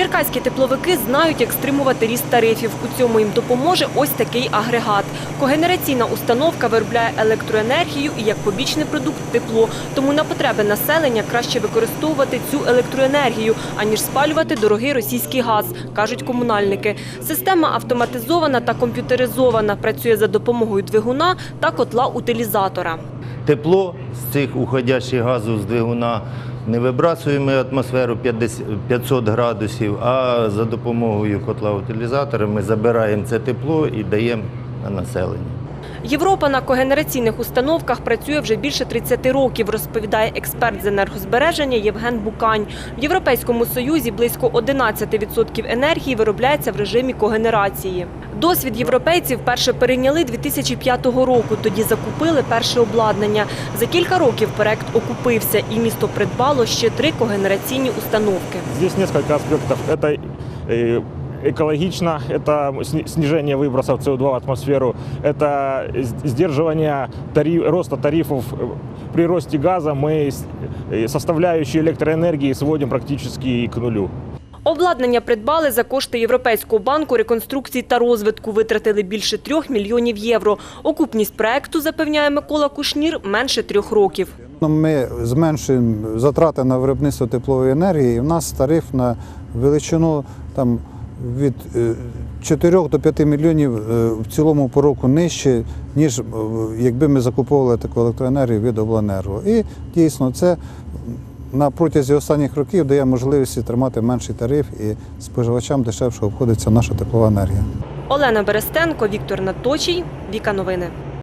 Черкаські тепловики знають, як стримувати ріст тарифів. У цьому їм допоможе ось такий агрегат. Когенераційна установка виробляє електроенергію і як побічний продукт тепло. Тому на потреби населення краще використовувати цю електроенергію, аніж спалювати дорогий російський газ, кажуть комунальники. Система автоматизована та комп'ютеризована, працює за допомогою двигуна та котла-утилізатора. Тепло з цих уходящих газів з двигуна не вибрасуємо атмосферу 500 градусів, а за допомогою котла-утилізатора ми забираємо це тепло і даємо на населення. Європа на когенераційних установках працює вже більше 30 років, розповідає експерт з енергозбереження Євген Букань. В Європейському Союзі близько 11% енергії виробляється в режимі когенерації. Досвід європейців перше перейняли 2005 року. Тоді закупили перше обладнання. За кілька років проект окупився, і місто придбало ще три когенераційні установки. Несколько аспектов. Это э, экологично, это сни- снижение выбросов СО2 в атмосферу, это с- сдерживание тари- роста тарифов. При росте газа мы с- э, составляющую электроэнергии сводим практически к нулю. Обладнання придбали за кошти Європейського банку реконструкції та розвитку. Витратили більше трьох мільйонів євро. Окупність проекту, запевняє Микола Кушнір, менше трьох років. Ну, Ми зменшуємо затрати на виробництво теплової енергії. І в нас тариф на величину там, від е, 4 до 5 мільйонів е, в цілому по року нижче, ніж е, якби ми закуповували таку електроенергію від обленерго. І дійсно це на протязі останніх років дає можливість тримати менший тариф і споживачам дешевше обходиться наша теплова енергія. Олена Берестенко, Віктор Наточій, Віка Новини.